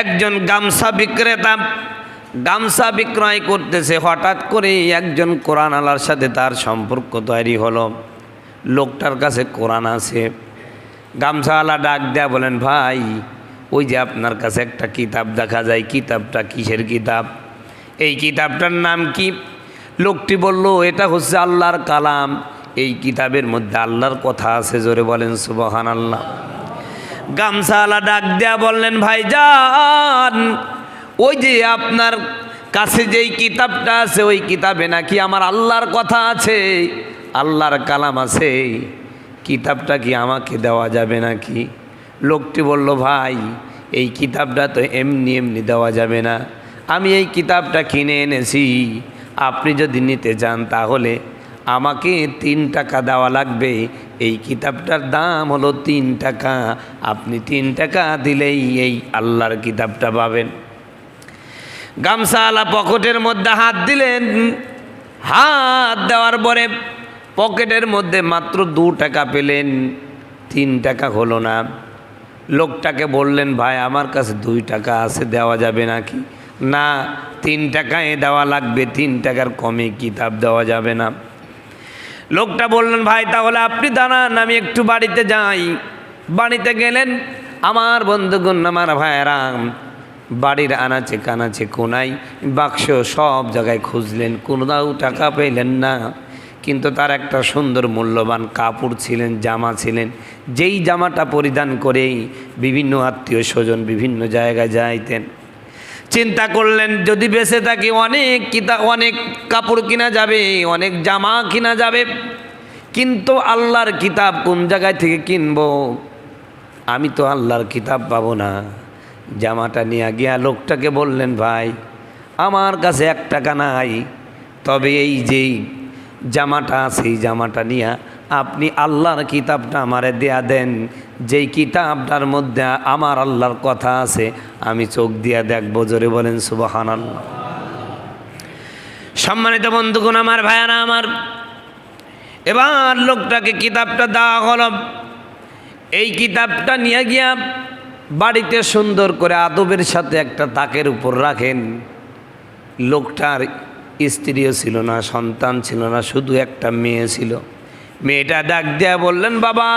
একজন গামছা বিক্রেতা গামছা বিক্রয় করতেছে, হঠাৎ করে একজন কোরআন আলার সাথে তার সম্পর্ক তৈরি হলো। লোকটার কাছে কোরআন আছে। গামছাওয়ালা ডাক দেয়া বলেন, ভাই, ওই যে আপনার কাছে একটা কিতাব দেখা যায়, কিতাবটা কিসের কিতাব? এই কিতাবটার নাম কি? লোকটি বলল, এটা হচ্ছে আল্লাহর কালাম। এই কিতাবের মধ্যে আল্লাহর কথা আছে, জোরে বলেন সুবহান আল্লাহ গামছাওয়ালা ডাক দেয়া বললেন ভাই যান ওই যে আপনার কাছে যেই কিতাবটা আছে, ওই কিতাবে নাকি আমার আল্লাহর কথা আছে? আল্লাহর কালাম আছে, কিতাবটা কি আমাকে দেওয়া যাবে নাকি? লোকটি বলল, ভাই, এই কিতাবটা তো এমনি এমনি দেওয়া যাবে না। আমি এই কিতাবটা কিনে এনেছি। আপনি যদি নিতে চান তাহলে আমাকে তিন টাকা দেওয়া লাগবে। এই কিতাবটার দাম হলো তিন টাকা। আপনি তিন টাকা দিলেই এই আল্লাহর কিতাবটা পাবেন। গামছাওয়ালা পকেটের মধ্যে হাত দিলেন। হাত দেওয়ার পরে পকেটের মধ্যে মাত্র দু টাকা পেলেন। তিন টাকা হলো না। লোকটাকে বললেন, ভাই, আমার কাছে দুই টাকা আছে, দেওয়া যাবে নাকি? না, তিন টাকায় দেওয়া লাগবে। তিন টাকার কমে কিতাব দেওয়া যাবে না। লোকটা বললেন, ভাই, তাহলে আপনি দাঁড়ান, আমি একটু বাড়িতে যাই। বাড়িতে গেলেন, আমার বন্ধুগণ, আমার ভাইরাম বাড়ির আনাচে কানাচে কোনাই বাক্স সব জায়গায় খুঁজলেন কোনোদাও টাকা পেলেন না। কিন্তু তার একটা সুন্দর মূল্যবান কাপড় ছিলেন, জামা ছিলেন। যেই জামাটা পরিধান করেই বিভিন্ন আত্মীয় স্বজন বিভিন্ন জায়গায় যাইতেন। চিন্তা করলেন, যদি বেঁচে থাকি অনেক কিতা, অনেক কাপড় কিনা যাবে, অনেক জামা কিনা যাবে, কিন্তু আল্লাহর কিতাব কোন জায়গায় থেকে কিনবো? আমি তো আল্লাহর কিতাব পাবো না। জামাটা নিয়ে গিয়া লোকটাকে বললেন, ভাই, আমার কাছে এক টাকা নাই, তবে এই যেই জামাটা সেই জামাটা নিয়ে আপনি আল্লাহর কিতাবটা আমারে দেয়া দেন। যেই কিতাবটার মধ্যে আমার আল্লাহর কথা আছে, আমি চোখ দিয়া দেখব, জোরে বলেন সুবাহান আল্লাহ সম্মানিত বন্ধুগণ, আমার ভাইয়ারা, আমার এবার লোকটাকে কিতাবটা দেওয়া হলো। এই কিতাবটা নিয়ে গিয়া বাড়িতে সুন্দর করে আদবের সাথে একটা তাকের উপর রাখেন। লোকটার স্ত্রীও ছিল না, সন্তান ছিল না, শুধু একটা মেয়ে ছিল। মেয়েটা ডাক দেয়া বললেন, বাবা,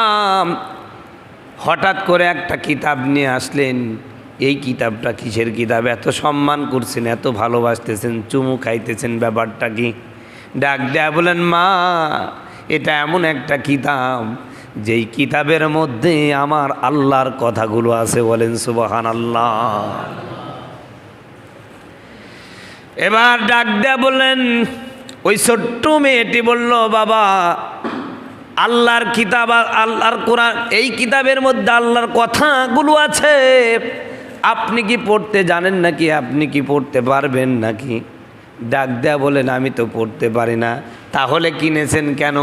হঠাৎ করে একটা কিতাব নিয়ে আসলেন। এই কিতাবটা কিসের কিতাব? এত সম্মান করছেন, এত ভালোবাসতেছেন, চুমু খাইতেছেন ব্যাপারটা কি? ডাক দেয়া বলেন মা, এটা এমন একটা কিতাব, যেই কিতাবের মধ্যে আমার আল্লাহর কথাগুলো আছে। বলেন সুবাহান আল্লাহ এবার ডাক দেয়া বললেন, ওই ছোট্ট মেয়েটি বলল, বাবা আল্লাহর কিতাব, আল্লাহর কোরআন, এই কিতাবের মধ্যে আল্লাহর কথাগুলো আছে। আপনি কি পড়তে জানেন নাকি? আপনি কি পড়তে পারবেন নাকি? ডাক দেয়া বলেন, আমি তো পড়তে পারি না। তাহলে কিনেছেন কেন?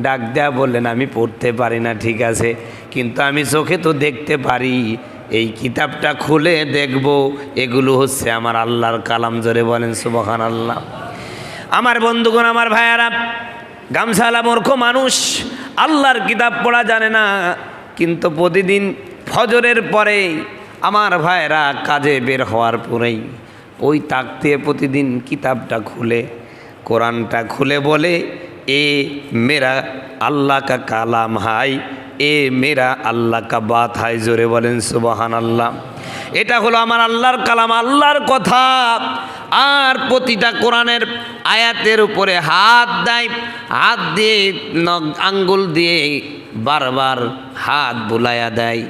ডাক দেয়া বললেন, আমি পড়তে পারি না, ঠিক আছে। কিন্তু আমি চোখে তো দেখতে পারি। এই কিতাবটা খুলে দেখব। এগুলো হচ্ছে আমার আল্লাহর কালাম, জোরে বলেন সুবহান আল্লাহ আমার বন্ধুগণ, আমার ভাইয়ারা গামছালা মূর্খ মানুষ। আল্লাহর কিতাব পড়া জানে না। কিন্তু প্রতিদিন ফজরের পরে আমার ভাইয়েরা কাজে বের হওয়ার পরেই ওই তাক দিয়ে প্রতিদিন কিতাবটা খুলে, কোরআনটা খুলে বলে, এ মেরা আল্লাহ কা কালাম হাই এ মেরা আল্লাহ কা বাত হাই জোরে বলেন সুবাহান আল্লাহ এটা হলো আমার আল্লাহর কালাম, আল্লাহর কথা। আর প্রতিটা কোরআনের আয়াতের উপরে হাত দেয়, হাত দিয়ে আঙ্গুল দিয়ে বারবার হাত বুলাইয়া দেয়।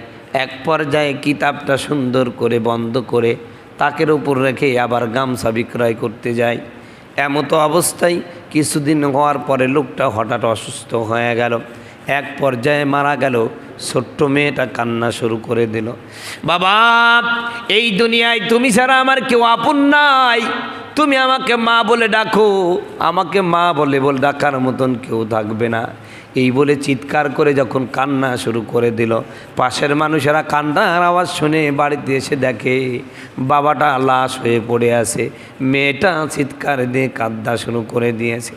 এক পর্যায়ে কিতাবটা সুন্দর করে বন্ধ করে তাকের উপর রেখে আবার গামছা বিক্রয় করতে যায়। এমতো অবস্থায় কিছুদিন হওয়ার পরে লোকটা হঠাৎ অসুস্থ হয়ে গেল। এক পর্যায়ে মারা গেল। ছোট্ট মেয়েটা কান্না শুরু করে দিল, বাবা, এই দুনিয়ায় তুমি ছাড়া আমার কেউ আপন নাই। তুমি আমাকে মা বলে ডাকো। আমাকে মা বলে বল, ডাকার মতন কেউ থাকবে না। এই বলে চিৎকার করে যখন কান্না শুরু করে দিল, পাশের মানুষেরা কান্নার আওয়াজ শুনে বাড়িতে এসে দেখে, বাবাটা লাশ হয়ে পড়ে আছে, মেয়েটা চিৎকার দিয়ে কাঁদা শুরু করে দিয়েছে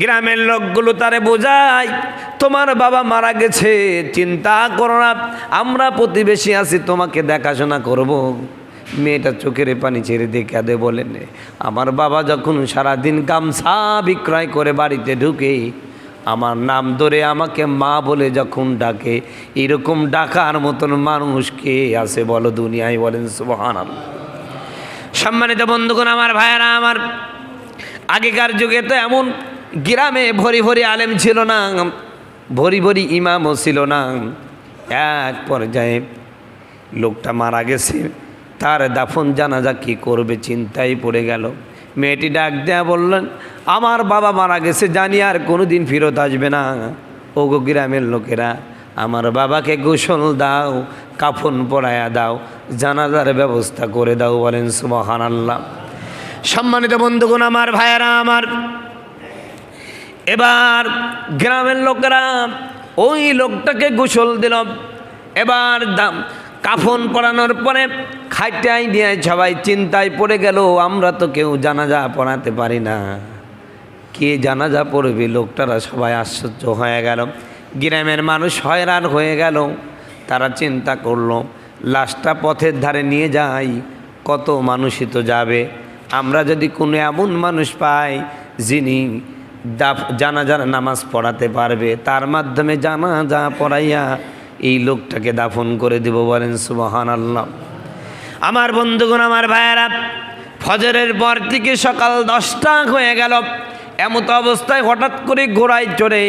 গ্রামের লোকগুলো তারে বোঝায়, তোমার বাবা মারা গেছে, চিন্তা করো না, আমরা প্রতিবেশী আছি, তোমাকে দেখাশোনা করব। মেয়েটা চোখের পানি ছেড়ে দিয়ে কাঁদে বলেন আমার বাবা যখন সারাদিন গামছা বিক্রয় করে বাড়িতে ঢুকে আমার নাম ধরে আমাকে মা বলে যখন ডাকে, এরকম ডাকার মতন মানুষ কে আছে বলো দুনিয়ায় বলেন সুবহান সম্মানিত বন্ধুগণ, আমার ভাইয়ারা, আমার আগেকার যুগে তো এমন গ্রামে ভরি ভরি আলেম ছিল না, ভরি ভরি ইমামও ছিল না। এক পর্যায়ে লোকটা মারা গেছে, তার দাফন জানাজা কি করবে চিন্তায় পড়ে গেল। মেয়েটি ডাক দেয়া বললেন, আমার বাবা মারা গেছে, জানি আর কোনো দিন ফেরত আসবে না। ওগো গ্রামের লোকেরা, আমার বাবাকে গোসল দাও, কাফন পরায়া দাও, জানাজার ব্যবস্থা করে দাও বলেন সুবহান আল্লাহ সম্মানিত বন্ধুগণ, আমার ভাইয়েরা, আমার এবার গ্রামের লোকেরা ওই লোকটাকে গোসল দিল। এবার দাম কাফন পরানোর পরে খাইটাই দিয়ে সবাই চিন্তায় পড়ে গেল, আমরা তো কেউ জানাজা পড়াতে পারি না। কে জানাজা পড়বে? লোকটারা সবাই আশ্চর্য হয়ে গেল। গ্রামের মানুষ হয়রান হয়ে গেল। তারা চিন্তা করল, লাশটা পথের ধারে নিয়ে যাই, কত মানুষই তো যাবে। আমরা যদি কোনো এমন মানুষ পাই যিনি জানাজার নামাজ পড়াতে পারবে, তার মাধ্যমে জানাজা পড়াইয়া এই লোকটাকে দাফন করে দেব বলেন সুবহান আল্লাহ আমার বন্ধুগণ, আমার ভাইয়েরা, ফজরের পর থেকে সকাল দশটা হয়ে গেল। এমত অবস্থায় হঠাৎ করে ঘোড়ায় চড়ে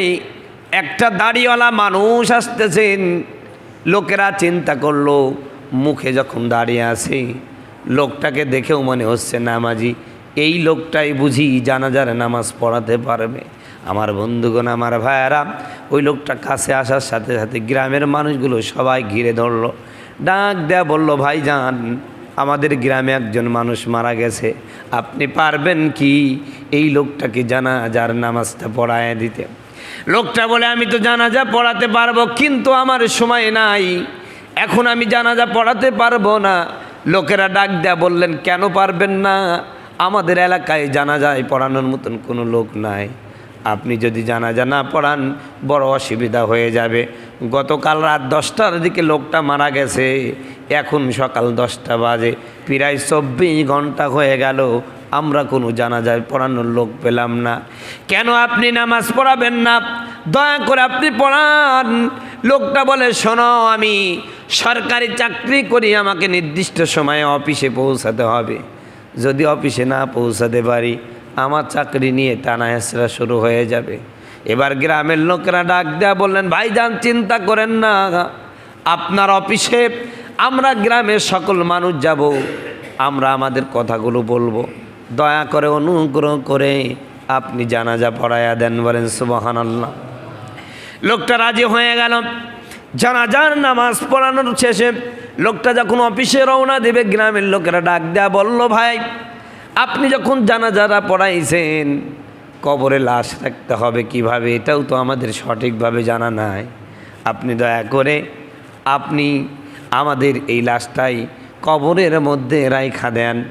একটা দাড়িওয়ালা মানুষ আসতেছেন। লোকেরা চিন্তা করল, মুখে যখন দাঁড়িয়ে আছে, লোকটাকে দেখেও মনে হচ্ছে নামাজি এই লোকটাই বুঝি জানাজার নামাজ পড়াতে পারবে। আমার বন্ধুগণ, আমার ভাইয়েরা, ওই লোকটা কাছে আসার সাথে সাথে গ্রামের মানুষগুলো সবাই ঘিরে ধরলো। ডাক দেয়া বলল, ভাই যান, আমাদের গ্রামে একজন মানুষ মারা গেছে। আপনি পারবেন কি এই লোকটাকে জানা যার নামাজটা পড়ায় দিতে? লোকটা বলে, আমি তো জানাজা পড়াতে পারব, কিন্তু আমার সময় নাই। এখন আমি জানাজা পড়াতে পারব না। লোকেরা ডাক দেয়া বললেন, কেন পারবেন না? আমাদের এলাকায় জানাজায় পড়ানোর মতন কোনো লোক নাই। আপনি যদি জানাজা না পড়ান, বড় অসুবিধা হয়ে যাবে। গতকাল রাত দশটার দিকে লোকটা মারা গেছে। এখন সকাল দশটা বাজে। প্রায় চব্বিশ ঘণ্টা হয়ে গেল। আমরা কোনো জানাজায় পড়ানোর লোক পেলাম না। কেন আপনি নামাজ পড়াবেন না? দয়া করে আপনি পড়ান। লোকটা বলে, শোনো, আমি সরকারি চাকরি করি। আমাকে নির্দিষ্ট সময়ে অফিসে পৌঁছাতে হবে। যদি অফিসে না পৌঁছাতে পারি আমার চাকরি নিয়ে টানা হেসরা শুরু হয়ে যাবে। এবার গ্রামের লোকেরা ডাক দেয়া বললেন, ভাইজান, চিন্তা করেন না। আপনার অফিসে আমরা গ্রামের সকল মানুষ যাব। আমরা আমাদের কথাগুলো বলব। দয়া করে অনুগ্রহ করে আপনি জানাজা পড়াইয়া দেন বলেন সুবহান আল্লাহ লোকটা রাজি হয়ে গেল। জানাজার নামাজ পড়ানোর শেষে লোকটা যখন অফিসে রওনা দেবে, গ্রামের লোকেরা ডাক দেয়া বলল, ভাই আপনি যখন জানাজারা পড়াইছেন, কবরে লাশ রাখতে হবে কীভাবে? এটাও তো আমাদের সঠিকভাবে জানা নাই। আপনি দয়া করে আপনি আমাদের এই লাশটাই কবরের মধ্যে রাইখা দেন।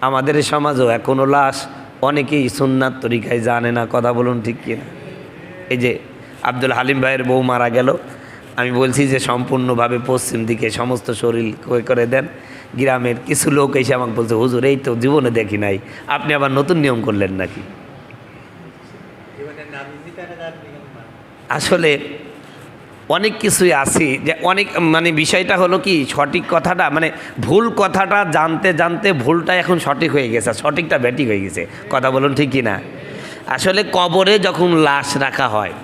আমাদের সমাজও এখনও লাশ অনেকেই সুন্নাত তরিকায় জানে না। কথা বলুন ঠিক কিনা? এই যে আব্দুল হালিম ভাইয়ের বউ মারা গেল। আমি বলছি যে সম্পূর্ণভাবে পশ্চিম দিকে সমস্ত শরীর করে দেন। গ্রামের কিছু লোক এসে আমাকে বলছে, হুজুর, এই তো জীবনে দেখি নাই। আপনি আবার নতুন নিয়ম করলেন নাকি? আসলে অনেক কিছুই আছে যে অনেক মানে বিষয়টা হলো কি, সঠিক কথাটা মানে ভুল কথাটা জানতে জানতে ভুলটা এখন সঠিক হয়ে গেছে সঠিকটা ব্যাটিক হয়ে গেছে। কথা বলুন ঠিক কি না আসলে কবরে যখন লাশ রাখা হয়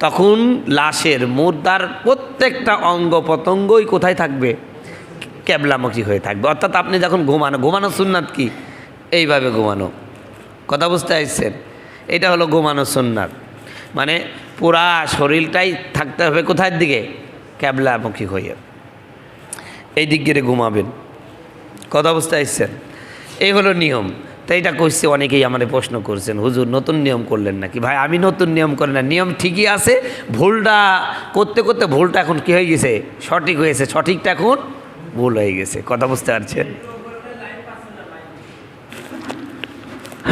তখন লাশের মুর্দার প্রত্যেকটা অঙ্গ প্রত্যঙ্গই কোথায় থাকবে? ক্যাবলামুখী হয়ে থাকবে। অর্থাৎ আপনি যখন ঘুমানো ঘুমানো সুন্নাত কি? এইভাবে ঘুমানো। কথা বুঝতে আসছেন এটা হলো ঘুমানো সুন্নাত। মানে পুরা শরীরটাই থাকতে হবে কোথায় দিকে? ক্যাবলামুখী হয়ে। এই দিক ঘুমাবেন। কথা বুঝতে আসছেন এই হলো নিয়ম। তো এটা কইছে, অনেকেই আমাদের প্রশ্ন করছেন, হুজুর, নতুন নিয়ম করলেন নাকি? ভাই, আমি নতুন নিয়ম করি না, নিয়ম ঠিকই আছে, ভুলটা করতে করতে ভুলটা এখন কী হয়ে গেছে? সঠিক হয়েছে, সঠিকটা এখন ভুল হয়ে গেছে, কথা বুঝতে পারছেন?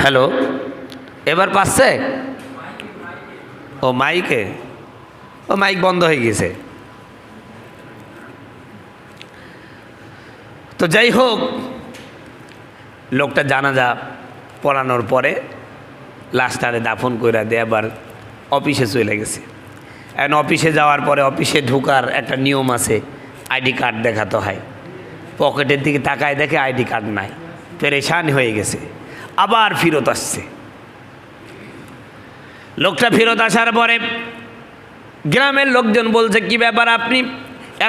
হ্যালো, এবার পাচ্ছে? ও, মাইকে? ও, মাইক বন্ধ হয়ে গেছে। তো যাই হোক লোকটা জানাজা পড়ানোর পরে লাশটারে দাফন করে দিয়ে আবার অফিসে চলে গেছে। এখন অফিসে যাওয়ার পরে অফিসে ঢোকার একটা নিয়ম আছে আইডি কার্ড দেখাতে হয়। পকেটের দিকে তাকায় দেখে আইডি কার্ড নাই, পেরেশান হয়ে গেছে, আবার ফেরত আসছে। লোকটা ফেরত আসার পরে গ্রামের লোকজন বলছে, কি ব্যাপার আপনি?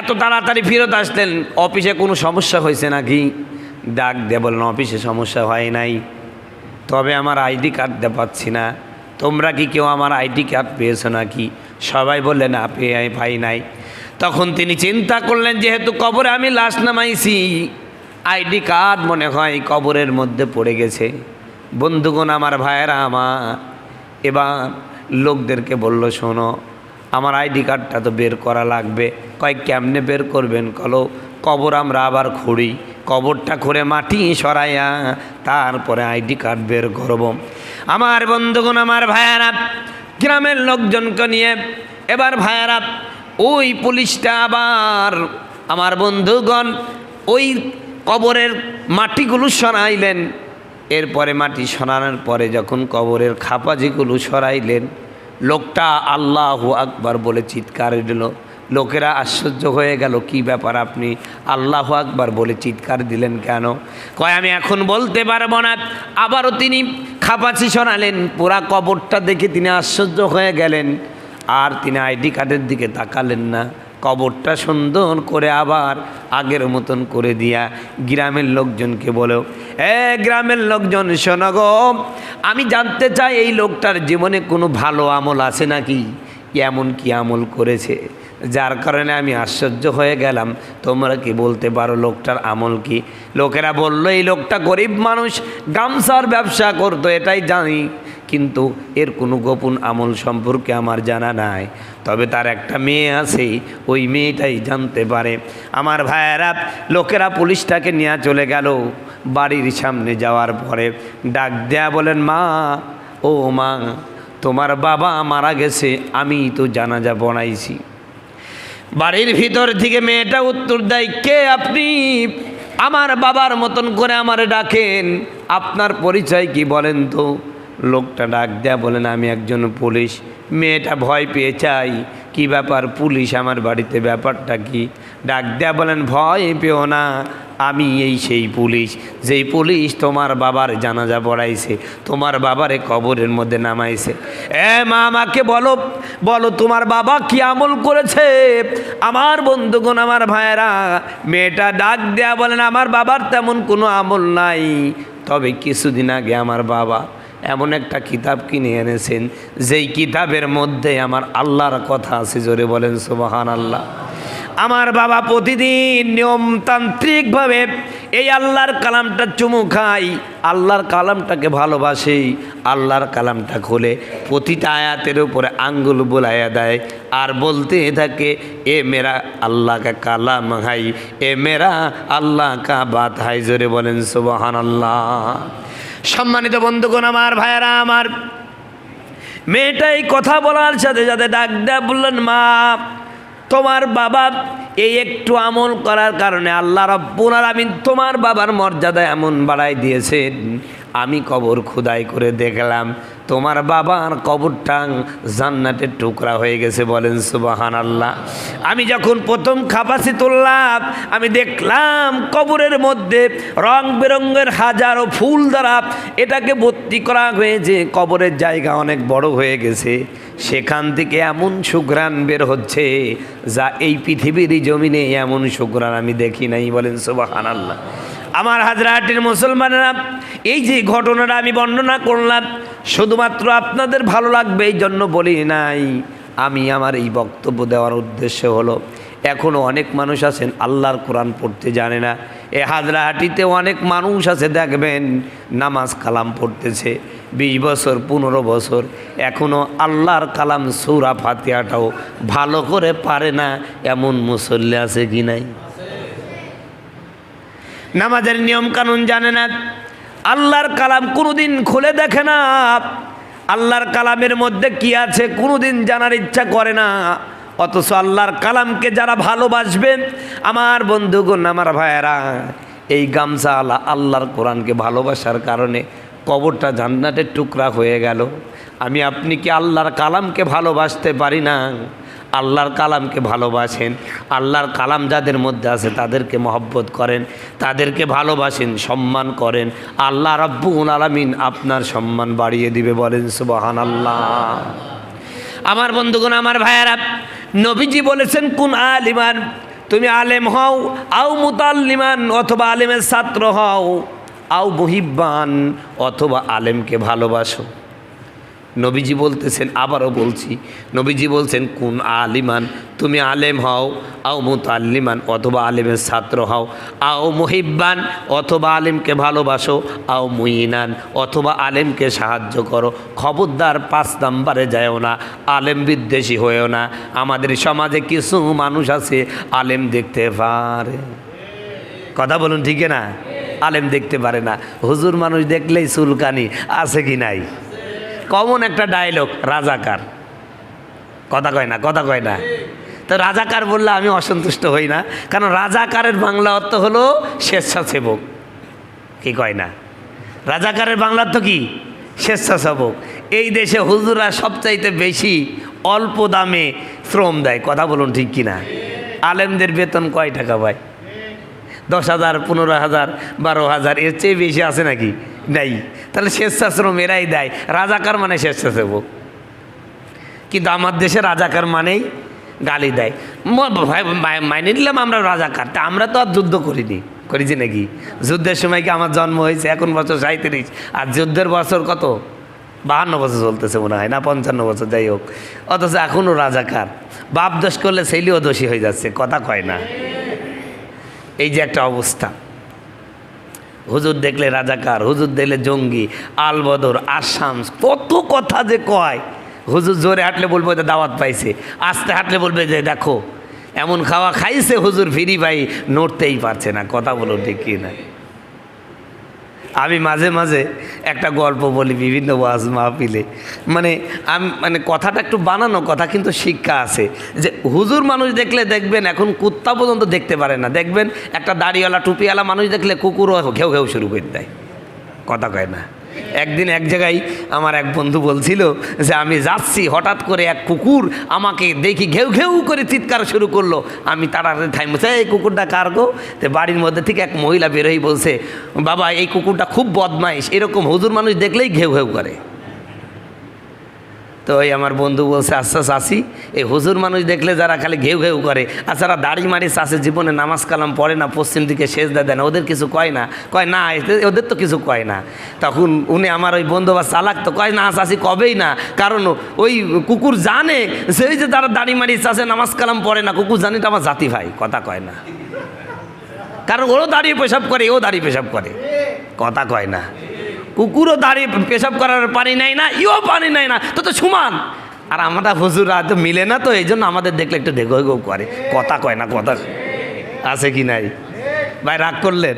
এত তাড়াতাড়ি ফেরত আসলেন, অফিসে কোনো সমস্যা হয়েছে নাকি? ডাক দিয়ে বললেন, অফিসে সমস্যা হয় নাই। তবে আমার আইডি কার্ড দিয়ে পাচ্ছি না। তোমরা কি কেউ আমার আইডি কার্ড পেয়েছ নাকি? সবাই বললে না পেয়ে পাই নাই। তখন তিনি চিন্তা করলেন, যেহেতু কবরে আমি লাশ নামাইছি, আইডি কার্ড মনে হয় কবরের মধ্যে পড়ে গেছে। বন্ধুগণ, আমার ভাইয়েরা আমার এবার লোকদেরকে বলল, শোনো, আমার আইডি কার্ডটা তো বের করা লাগবে। কয়, কেমনে বের করবেন? কলো, কবর আমরা আবার খুঁড়ি। কবরটা খুঁড়ে মাটি সরাইয়া তারপরে আইডি কার্ড বের করব। আমার বন্ধুগণ, আমার ভাইয়ারা, গ্রামের লোকজনকে নিয়ে এবার ভাইয়ারা, ওই পুলিশটা আবার আমার বন্ধুগণ, ওই কবরের মাটিগুলো সরাইলেন। এরপরে মাটি সরানোর পরে যখন কবরের খাপাজিগুলো সরাইলেন, লোকটা আল্লাহ আকবার বলে চিৎকার দিল। লোকেরা আশ্চর্য হয়ে গেল, কি ব্যাপার আপনি আল্লাহ আকবার বলে চিৎকার দিলেন কেন? কয়, আমি এখন বলতে পারব না। আবারও তিনি খাপাচি শোনালেন, পুরা কবরটা দেখে তিনি আশ্চর্য হয়ে গেলেন। আর তিনি আইডি কার্ডের দিকে তাকালেন না। কবরটা সুন্দর করে আবার আগের মতন করে দিয়া গ্রামের লোকজনকে বলো, এ গ্রামের লোকজন, শোনো গো, আমি জানতে চাই এই লোকটার জীবনে কোনো ভালো আমল আছে নাকি? এমন কি আমল করেছে? যার কারণে আমি আশ্চর্য হয়ে গেলাম। তোমরা কি বলতে পারো লোকটার আমল কি? লোকেরা বলল, এই লোকটা গরিব মানুষ, গামছার ব্যবসা করতো, এটাই জানি। কিন্তু এর কোনো গোপন আমল সম্পর্কে আমার জানা নাই। তবে তার একটা মেয়ে আছে, ওই মেয়েটাই জানতে পারে। আমার ভাইয়েরা, লোকেরা পুলিশটাকে নিয়ে চলে গেল। বাড়ির সামনে যাওয়ার পরে ডাক দেয়া বলেন, মা, ও মা, তোমার বাবা মারা গেছে, আমি তো জানাজা বনাইছি। বাড়ির ভিতর থেকে মেয়েটা উত্তর দেয়, কে আপনি? আমার বাবার মতন করে আমারে ডাকেন। আপনার পরিচয় কি বলেন তো? লোকটা ডাক দেয়া বলেন, আমি একজন পুলিশ। মেয়েটা ভয় পেয়ে চাই। কি ব্যাপার পুলিশ আমার বাড়িতে? ব্যাপারটা কি? ডাক দেয়া বলেন, ভয় পেও না, আমি এই সেই পুলিশ। যেই পুলিশ তোমার বাবার জানাজা পড়াইছে, তোমার বাবারে কবরের মধ্যে নামাইছে। এ মা, আমাকে বলো বলো তোমার বাবা কি আমল করেছে? আমার বন্ধুগণ, আমার ভাইয়েরা, মেয়েটা ডাক দেয়া বলেন, আমার বাবার তেমন কোনো আমল নাই। তবে কিছুদিন আগে আমার বাবা এমন একটা কিতাব কিনে এনেছেন, যেই কিতাবের মধ্যে আমার আল্লাহর কথা আছে, জোরে বলেন সুবাহান আল্লাহ আমার বাবা প্রতিদিন নিয়মতান্ত্রিকভাবে এই আল্লাহর কালামটা চুমু খাই আল্লাহর কালামটাকে ভালোবাসে, আল্লাহর কালামটা খোলে প্রতিটা আয়াতের উপরে আঙ্গুল বোলাইয়া দেয় আর বলতে থাকে, এ মেরা আল্লাহ কা কালাম হাই, এ মেরা আল্লাহ কা বাত হাই। জোরে বলেন সুবাহান আল্লাহ সম্মানিত বন্ধুগণ, আমার ভাইয়েরা, আমার মেয়েটাই কথা বলার সাথে সাথে ডাক দেয়া বললেন, মা তোমার বাবা এই একটু আমল করার কারণে আল্লাহ রব্বুল আলামিন তোমার বাবার মর্যাদা এমন বাড়াই দিয়েছেন। আমি কবর খুদাই করে দেখলাম। তোমার বাবার কবরটা জান্নাতের টুকরা হয়ে গেছে বলেন সুবাহান আল্লাহ আমি যখন প্রথম খাপাসি তুললাম, আমি দেখলাম কবরের মধ্যে রং বেরঙের হাজারো ফুল দ্বারা এটাকে ভর্তি করা হয়েছে। কবরের জায়গা অনেক বড় হয়ে গেছে। সেখান থেকে এমন সুঘ্রাণ বের হচ্ছে যা এই পৃথিবীর জমিনে এমন সুঘ্রাণ আমি দেখি নাই বলেন সুবাহান আল্লাহ আমার হাজরাহাটির মুসলমানেরা, এই যে ঘটনাটা আমি বর্ণনা করলাম, শুধুমাত্র আপনাদের ভালো লাগবে এই জন্য বলি নাই। আমি আমার এই বক্তব্য দেওয়ার উদ্দেশ্য হলো এখনও অনেক মানুষ আছেন, আল্লাহর কোরআন পড়তে জানে না। এ হাজরাহাটিতে অনেক মানুষ আছে, দেখবেন, নামাজ কালাম পড়তেছে, বিশ বছর, পনেরো বছর এখনও আল্লাহর কালাম সুরা ফাতিয়াটাও ভালো করে পারে না, এমন মুসল্লি আছে কি নাই? নামাজের নিয়ম কানুন জানে না। আল্লাহর কালাম কোনোদিন খুলে দেখে না। আল্লাহর কালামের মধ্যে কি আছে কোনোদিন জানার ইচ্ছা করে না। অথচ আল্লাহর কালামকে যারা ভালোবাসবেন, আমার বন্ধুগণ, আমার ভাইয়েরা, এই গামছা আলা আল্লাহর কোরআনকে ভালোবাসার কারণে কবরটা জান্নাতের টুকরা হয়ে গেল। আমি, আপনি কি আল্লাহর কালামকে ভালোবাসতে পারি না? আল্লাহর কালামকে ভালোবাসেন, আল্লাহর কালাম যাদের মধ্যে আছে তাদেরকে মহব্বত করেন, তাদেরকে ভালোবাসেন, সম্মান করেন। আল্লাহ রব্বুল আলামিন আপনার সম্মান বাড়িয়ে দিবে বলেন সুবাহান আল্লাহ আমার বন্ধুগণ, আমার ভাইয়ারা, নবীজি বলেছেন, কোন আলিমান? তুমি আলেম হও, আও মুতাল্লিমান, অথবা আলেমের ছাত্র হও, আও মহিব্বান অথবা আলেমকে ভালোবাসো। নবীজি বলতেছেন, আবারও বলছি, নবীজি বলছেন, কোন আলিমান, তুমি আলেম হও, আও মুতাল্লিমান, অথবা আলেমের ছাত্র হও, আও মহিব্বান, অথবা আলেমকে ভালোবাসো, আও মুইনান অথবা আলেমকে সাহায্য করো, খবরদার পাঁচ নাম্বারে যায়ও না, আলেম বিদ্বেষী হয়েও না, আমাদের সমাজে কিছু মানুষ আছে, আলেম দেখতে পারে। কথা বলুন ঠিক না? আলেম দেখতে পারে না। হুজুর মানুষ দেখলেই চুলকানি, আছে কি নাই? কমন একটা ডায়লগ রাজাকার। কথা কয় না, কথা কয় না। তো রাজাকার বললে আমি অসন্তুষ্ট হই না, কারণ রাজাকারের বাংলা অর্থ হলো স্বেচ্ছাসেবক। কি কয় না? রাজাকারের বাংলা অর্থ কি? স্বেচ্ছাসেবক। এই দেশে হুজুরা সবচাইতে বেশি অল্প দামে শ্রম দেয়, কথা বলুন ঠিক কি না আলেমদের বেতন কয় টাকা পায় দশ হাজার, পনেরো হাজার, বারো হাজার, এর চেয়ে বেশি আছে নাকি? নেই তাহলে স্বেচ্ছাশ্রম এরাই দেয়। রাজাকার মানে স্বেচ্ছাসেবক। কিন্তু আমার দেশে রাজাকার মানেই গালি দেয়। মাইনে নিলাম আমরা রাজাকার। তা আমরা তো আর যুদ্ধ করিনি। করেছি নাকি? যুদ্ধের সময় কি আমার জন্ম হয়েছে? এখন বছর সাঁত্রিশ আর যুদ্ধের বছর কত? বাহান্ন বছর চলতেছে মনে হয় না? পঞ্চান্ন বছর, যাই হোক। অথচ এখনও রাজাকার। বাপ দোষ করলে ছেলেও দোষী হয়ে যাচ্ছে, কথা কয় না। এই যে একটা অবস্থা। হুজুর দেখলে রাজাকার, হুজুর দেখলে জঙ্গি, আলবদর আসাম কত কথা যে কয়। হুজুর জোরে হাঁটলে বলব যে দাওয়াত পাইছে। আস্তে হাঁটলে বলবে যে দেখো, এমন খাওয়া খাইছে হুজুর, ফিরি ভাই, নড়তেই পারছে না, কথা বলো ঠিক কি আমি মাঝে মাঝে একটা গল্প বলি বিভিন্ন ওয়াজ মাহফিলে। মানে আমি মানে কথাটা একটু বানানো কথা, কিন্তু শিক্ষা আছে। যে হুজুর মানুষ দেখলে দেখবেন, এখন কুত্তা পর্যন্ত দেখতে পারে না। দেখবেন একটা দাড়িওয়ালা, টুপিওয়ালা মানুষ দেখলে কুকুরও ঘেউ ঘেউ শুরু করে দেয়। কথা কয় না। একদিন এক জায়গায় আমার এক বন্ধু বলছিল যে, আমি যাচ্ছি। হঠাৎ করে এক কুকুর আমাকে দেখি ঘেউ ঘেউ করে চিৎকার শুরু করল। আমি তাড়াতাড়ি থাইমছে এই কুকুরটা কার গো? তো বাড়ির মধ্যে থেকে এক মহিলা বেরোই বলছে, বাবা, এই কুকুরটা খুব বদমাইশ। এরকম হুজুর মানুষ দেখলেই ঘেউ ঘেউ করে। তো ওই আমার বন্ধু বলছে আচ্ছা চাষি এই হুজুর মানুষ দেখলে যারা খালি ঘেউ ঘেউ করে, আর যারা দাড়ি মারি চাষে জীবনে নামাজ কালাম পড়ে না, পশ্চিম দিকে শেষ দেয় না, ওদের কিছু কয় না? কয়, না ওদের তো কিছু কয় না। তখন উনি আমার ওই বন্ধু বা চালাক তো কয়, না চাষি কবেই না। কারণ ওই কুকুর জানে সেই যে তারা দাড়ি মারি চাষে নামাজ কালাম পড়ে না, কুকুর জানি তো আমার জাতি ভাই, কথা কয় না। কারণ ওরও দাঁড়িয়ে পেশাব করে ও দাঁড়িয়ে পেশাব করে, কথা কয় না। কুকুরও দাঁড়িয়ে পেশাব করার পানি নেয় না, ইও পানি নেয় না, তো তো সমান। আর আমরা হুজুরা তো মিলে না তো এই জন্য আমাদের দেখলে একটু দেখো, গো, করে। কথা কয় না, কথা আছে কি নাই? ভাই, রাগ করলেন?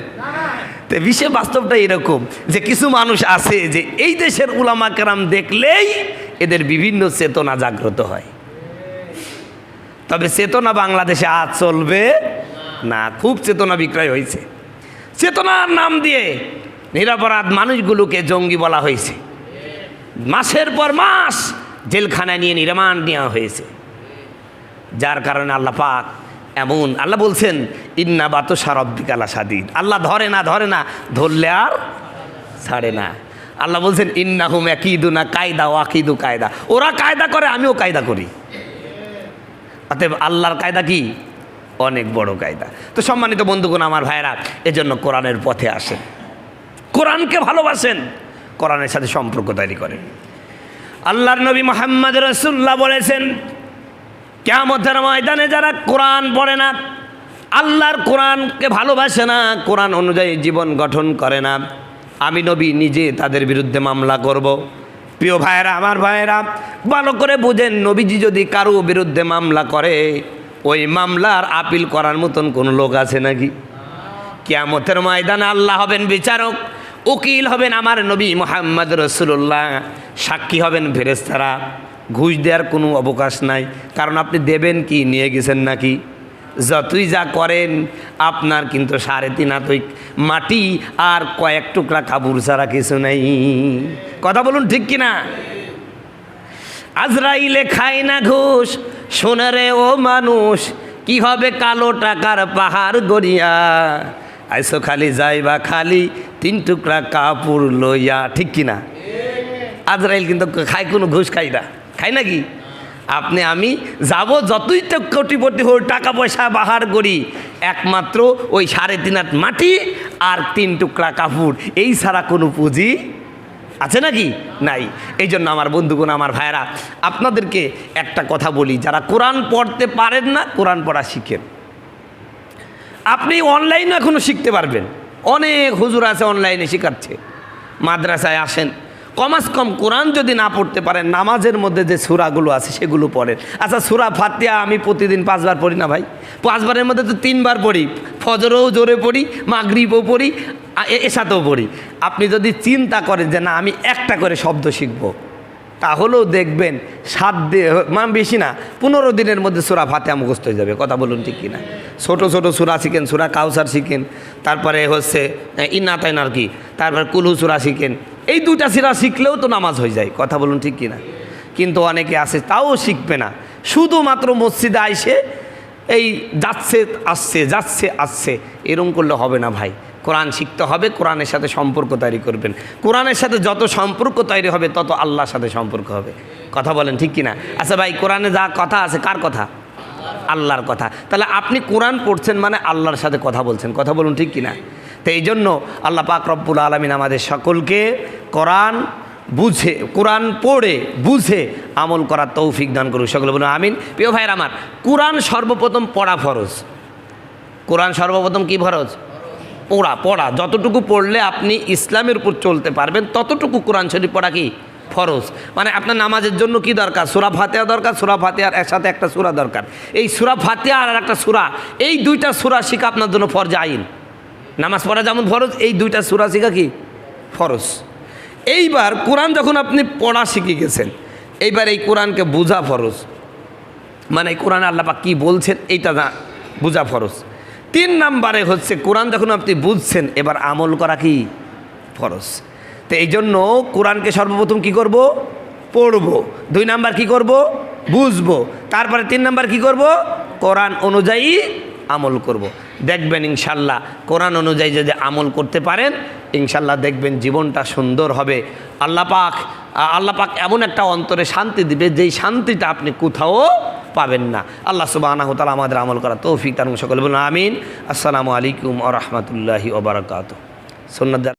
তো বিশ্বে বাস্তবটা এরকম যে কিছু মানুষ আছে যে এই দেশের উলামা কেরাম দেখলেই এদের বিভিন্ন চেতনা জাগ্রত হয়। তবে চেতনা বাংলাদেশে আজ চলবে না, খুব চেতনা বিক্রয় হয়েছে। চেতনার নাম দিয়ে নিরাপরাধ মানুষগুলোকে জঙ্গি বলা হয়েছে। মাসের পর মাস জেলখানায় নিয়ে নির্মাণ নেওয়া হয়েছে। যার কারণে আল্লাহ পাক এমন, আল্লাহ বলছেন, ইন্না বাত সারব্বিকালা সাদিদ আল্লাহ ধরে না ধরে না, ধরলে আর ছাড়ে না। আল্লাহ বলছেন ইন্না হুম একইদু না কায়দা ওয়াকিদু কায়দা। ওরা কায়দা করে, আমিও কায়দা করি। অতএব আল্লাহর কায়দা কি? অনেক বড় কায়দা। তো সম্মানিত বন্ধুগণ, আমার ভাইরা এজন্য কোরআনের পথে আসেন। কোরআনকে ভালোবাসেন, কোরআনের সাথে সম্পর্ক তৈরি করেন। আল্লাহর নবী মোহাম্মদ রসুল্লাহ বলেছেন কেমতের ময়দানে যারা কোরআন পড়ে না, আল্লাহর কোরআনকে ভালোবাসে না, কোরআন অনুযায়ী জীবন গঠন করে না। আমি নবী নিজে তাদের বিরুদ্ধে মামলা করব। প্রিয় ভাইয়েরা, আমার ভাইয়েরা, ভালো করে বুঝেন, নবীজি যদি কারও বিরুদ্ধে মামলা করে, ওই মামলার আপিল করার মতন কোনো লোক আছে নাকি? কিয়ামতের ময়দানে আল্লাহ হবেন বিচারক। উকিল হবেন আমার নবী মোহাম্মদ রসুল্লাহ সাক্ষী হবেন ফেরেস্তারা ঘুষ দেওয়ার কোনো অবকাশ নাই। কারণ আপনি দেবেন কি, নিয়ে গেছেন নাকি? যতই যা করেন, আপনার কিন্তু সাড়ে তিন হাত মাটি আর কয়েক টুকরা কাপড় ছাড়া কিছু নেই। কথা বলুন ঠিক কিনা? আজরাইলে খায় না ঘুষ সোনারে ও মানুষ, কি হবে কালো টাকার পাহাড় গড়িয়া? আইসো খালি যাইবা খালি, তিন টুকরা কাপড় লইয়া, ঠিক কিনা? আজরাইল কিন্তু খায় কোনো ঘুষ খাই না। খাই নাকি? আপনি, আমি যাব যতই তো কোটিপতি হোক, টাকা পয়সা বাহার করি, একমাত্র ওই সাড়ে তিন হাত মাটি আর তিন টুকরা কাপড়। এই ছাড়া কোনো পুঁজি আছে নাকি? নাই। এই জন্য আমার বন্ধুগণ, আমার ভাইরা আপনাদেরকে একটা কথা বলি, যারা কোরআন পড়তে পারেন না, কোরআন পড়া শিখেন। আপনি অনলাইনে এখনও শিখতে পারবেন। অনেক হুজুর আছে অনলাইনে শেখাচ্ছে। মাদ্রাসায় আসেন। কমাস কম কোরআন যদি না পড়তে পারেন, নামাজের মধ্যে যে সুরাগুলো আছে সেগুলো পড়েন। আচ্ছা সুরা ফাতিয়া আমি প্রতিদিন পাঁচবার পড়ি না ভাই? পাঁচবারের মধ্যে তো তিনবার পড়ি। ফজরও জোরে পড়ি, মাগরিবও পড়ি এসাতেও পড়ি। আপনি যদি চিন্তা করেন যে না, আমি একটা করে শব্দ শিখব। তাহলেও দেখবেন সাত দিন মানে বেশি না, পনেরো দিনের মধ্যে সুরা ফাতেহা মুখস্থ হয়ে যাবে, কথা বলুন ঠিক কিনা। ছোটো ছোটো সুরা শিখেন, সুরা কাউসার শিখেন, তারপরে হচ্ছে ইন্না তাইন আর কি, তারপরে কুলু সুরা শিখেন। এই দুটা সিরা শিখলেও তো নামাজ হয়ে যায়, কথা বলুন ঠিক কিনা। কিন্তু অনেকে আছে, তাও শিখবে না। শুধুমাত্র মসজিদে আইসে, এই যাচ্ছে, আসছে যাচ্ছে, আসছে, এরম করলে হবে না ভাই। কোরআন শিখতে হবে, কোরআনের সাথে সম্পর্ক তৈরি করবেন। কোরআনের সাথে যত সম্পর্ক তৈরি হবে, তত আল্লাহর সাথে সম্পর্ক হবে। কথা বলেন ঠিক কিনা? আচ্ছা ভাই, কোরআনে যা কথা আছে, কার কথা? আল্লাহর কথা। তাহলে আপনি কোরআন পড়ছেন মানে আল্লাহর সাথে কথা বলছেন। কথা বলুন ঠিক কিনা? তো এই জন্য আল্লাহ পাক রব্বুল আলমিন আমাদের সকলকে কোরআন বুঝে, কোরআন পড়ে, বুঝে আমল করার তৌফিক দান করুক। সকলে বলুন আমিন। প্রিয় ভাইয়ের আমার, কোরআন সর্বপ্রথম পড়া ফরজ। কোরআন সর্বপ্রথম কি ফরজ? পড়া পড়া। যতটুকু পড়লে আপনি ইসলামের উপর চলতে পারবেন, ততটুকু কোরআন শরীফ পড়া কি? ফরজ। মানে আপনার নামাজের জন্য কি দরকার? সুরা ফাতেহা দরকার, সুরা ফাতেহার একসাথে একটা সুরা দরকার। এই সুরা ফাতেহা আর একটা সুরা, এই দুইটা সুরা শিখা আপনার জন্য ফরজ আইন। নামাজ পড়া যেমন ফরজ, এই দুইটা সুরা শিখা কি? ফরজ। এইবার কোরআন যখন আপনি পড়া শিখে গেছেন, এইবার এই কোরআনকে বোঝা ফরজ। মানে কোরআন আল্লাপা কি বলছেন, এইটা না, বোঝা ফরজ। তিন নাম্বারে হচ্ছে, কোরআন যখন আপনি বুঝছেন, এবার আমল করা কি? ফরজ। তো এই জন্য কোরআনকে সর্বপ্রথম কি করব? পড়ব। দুই নাম্বার কি করব? বুঝব। তারপরে তিন নাম্বার কি করব? কোরআন অনুযায়ী আমল করব। দেখবেন ইনশাল্লাহ, কোরআন অনুযায়ী যদি আমল করতে পারেন, ইনশাল্লাহ দেখবেন জীবনটা সুন্দর হবে। আল্লাহ পাক আল্লাহ পাক এমন একটা অন্তরে শান্তি দিবে, যেই শান্তিটা আপনি কোথাও পাবেন না। আল্লাহ সুবাহ আমাদের আমল করা তৌফিক তার সকলে বলুন আমিন। আসসালামু আলাইকুম আ রহমতুল্লাহি ওবরাকাত সন্ন্যদ